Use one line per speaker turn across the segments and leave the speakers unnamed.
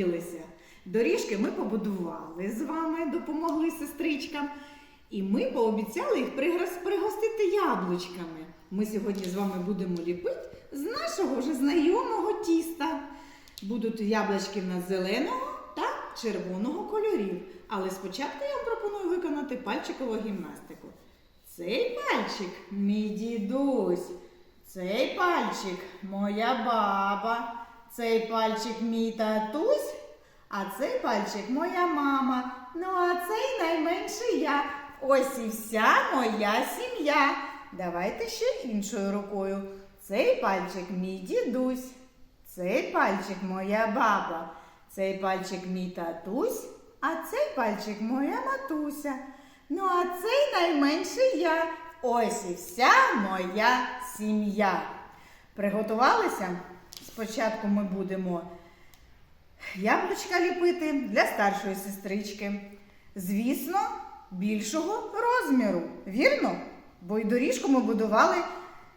зустрілися. Доріжки ми побудували з вами, допомогли сестричкам. І ми пообіцяли їх пригостити яблучками. Ми сьогодні з вами будемо ліпити з нашого вже знайомого тіста. Будуть яблучки в нас зеленого та червоного кольорів. Але спочатку я вам пропоную виконати пальчикову гімнастику. Цей пальчик мій дідусь. Цей пальчик моя баба. Цей пальчик мій татусь. А цей пальчик моя мама. Ну, а цей найменший я. Ось і вся моя сім'я. Давайте ще іншою рукою. Цей пальчик мій дідусь. Цей пальчик моя баба. Цей пальчик мій татусь, а цей пальчик моя матуся. Ну, а цей найменший я. Ось і вся моя сім'я. Приготувалися? Спочатку ми будемо яблучка ліпити для старшої сестрички. Звісно, більшого розміру. Вірно? Бо й доріжку ми будували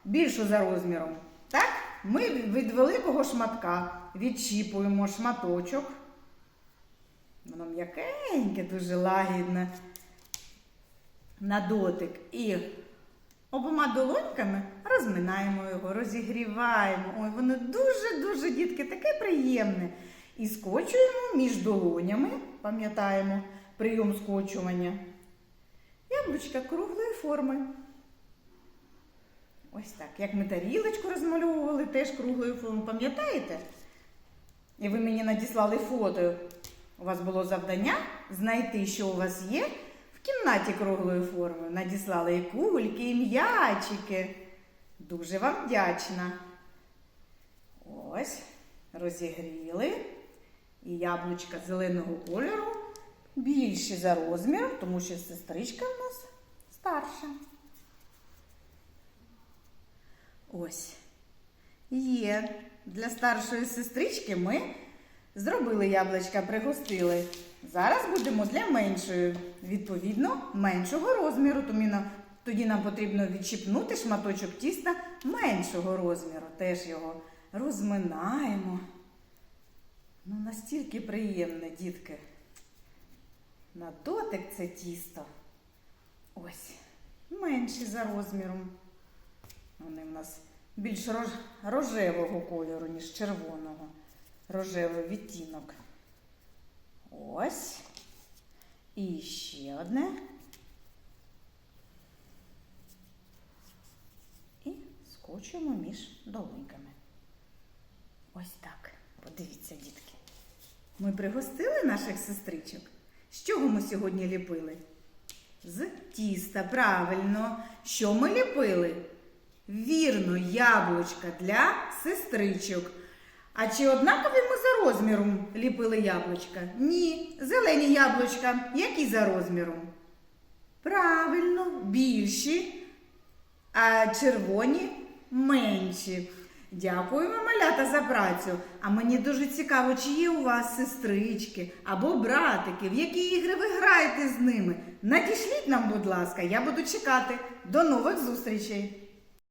більшу за розміром. Так? Ми від великого шматка відчіпуємо шматочок. Воно м'якеньке, дуже лагідне на дотик. І обома долоньками розминаємо його, розігріваємо. Ой, воно дуже-дуже, дітки, таке приємне. І скочуємо між долонями, пам'ятаємо прийом скочування. Яблучка круглої форми. Ось так. Як ми тарілочку розмальовували, теж круглої форми, пам'ятаєте? І ви мені надіслали фото. У вас було завдання знайти, що у вас є в кімнаті круглої форми. Надіслали і кульки, і м'ячики. Дуже вам вдячна. Ось, розігріли. І яблучка зеленого кольору більші за розміром, тому що сестричка в нас старша. Ось. Є. Для старшої сестрички ми зробили яблучка, пригостили. Зараз будемо для меншої, відповідно, меншого розміру. Тоді нам потрібно відчіпнути шматочок тіста меншого розміру. Теж його розминаємо. Ну, настільки приємне, дітки. На дотик це тісто. Ось, менші за розміром. Вони в нас більш рожевого кольору, ніж червоного. Рожевий відтінок. Ось. І ще одне. І скочуємо між долоньками. Ось так. Подивіться, дітки. Ми пригостили наших сестричок. З чого ми сьогодні ліпили? З тіста, правильно. Що ми ліпили? Вірно, яблучка для сестричок. А чи однакові ми за розміром ліпили яблучка? Ні. Зелені яблучка, які за розміром? Правильно, більші, а червоні менші. Дякуємо, малята, за працю. А мені дуже цікаво, чи є у вас сестрички або братики, в які ігри ви граєте з ними. Надішліть нам, будь ласка, я буду чекати. До нових зустрічей!